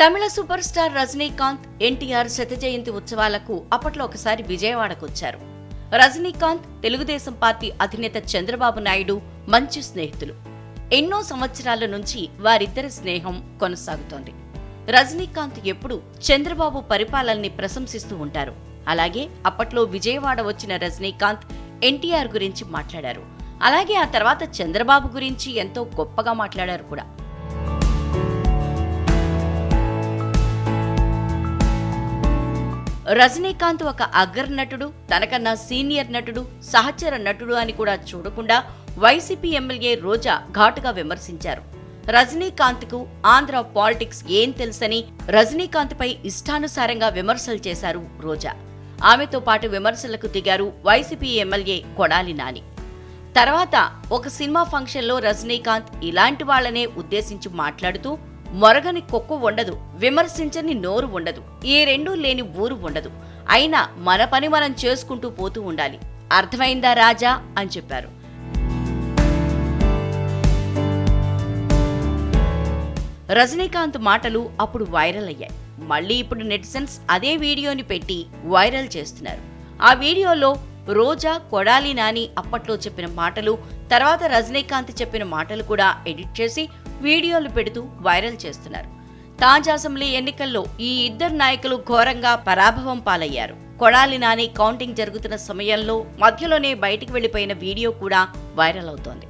తమిళ super star Rajinikanth NTR శత జయంతి ఉత్సవాలకు అప్పట్లో ఒకసారి విజయవాడకు వచ్చారు రజనీకాంత్ తెలుగుదేశం పార్టీ అధినేత చంద్రబాబు నాయుడు మంచి స్నేహితులు. ఎన్నో సంవత్సరాల నుంచి వారిద్దరి స్నేహం కొనసాగుతోంది. రజనీకాంత్ ఎప్పుడు చంద్రబాబు పరిపాలనని ప్రశంసిస్తూ ఉంటారు. అలాగే అప్పట్లో విజయవాడ వచ్చిన రజనీకాంత్ ఎన్టీఆర్ గురించి మాట్లాడారు. అలాగే ఆ తర్వాత చంద్రబాబు గురించి ఎంతో గొప్పగా మాట్లాడారు కూడా. రజనీకాంత్ ఒక అగ్ర నటుడు తనకన్నా సీనియర్ నటుడు సహచర నటుడు అని కూడా చూడకుండా వైసీపీ ఎమ్మెల్యే రోజా ఘాటుగా విమర్శించారు. రజనీకాంత్కు ఆంధ్ర పాలిటిక్స్ ఏం తెలుసని రజనీకాంత్పై ఇష్టానుసారంగా విమర్శలు చేశారు రోజా. ఆమెతో పాటు విమర్శలకు దిగారు వైసీపీ ఎమ్మెల్యే కొడాలి నాని. తర్వాత ఒక సినిమా ఫంక్షన్లో రజనీకాంత్ ఇలాంటి వాళ్ళనే ఉద్దేశించి మాట్లాడుతూ మొరగని కొక్కు ఉండదు విమర్శించని నోరు ఉండదు ఈ రెండూ లేని ఊరు ఉండదు. అయినా మన పని మనం చేసుకుంటూ పోతూ ఉండాలి. అర్థమైందా రాజా? అని చెప్పారు. రజనీకాంత్ మాటలు అప్పుడు వైరల్ అయ్యాయి. మళ్ళీ ఇప్పుడు నెటిజన్స్ అదే వీడియోని పెట్టి వైరల్ చేస్తున్నారు. ఆ వీడియోలో రోజా కొడాలి నాని అప్పట్లో చెప్పిన మాటలు తర్వాత రజనీకాంత్ చెప్పిన మాటలు కూడా ఎడిట్ చేసి వీడియోలు పెడుతూ వైరల్ చేస్తున్నారు. తాజా అసెంబ్లీ ఎన్నికల్లో ఈ ఇద్దరు నాయకులు ఘోరంగా పరాభవం పాలయ్యారు. కొడాలి నాని కౌంటింగ్ జరుగుతున్న సమయంలో మధ్యలోనే బయటికి వెళ్ళిపోయిన వీడియో కూడా వైరల్ అవుతోంది.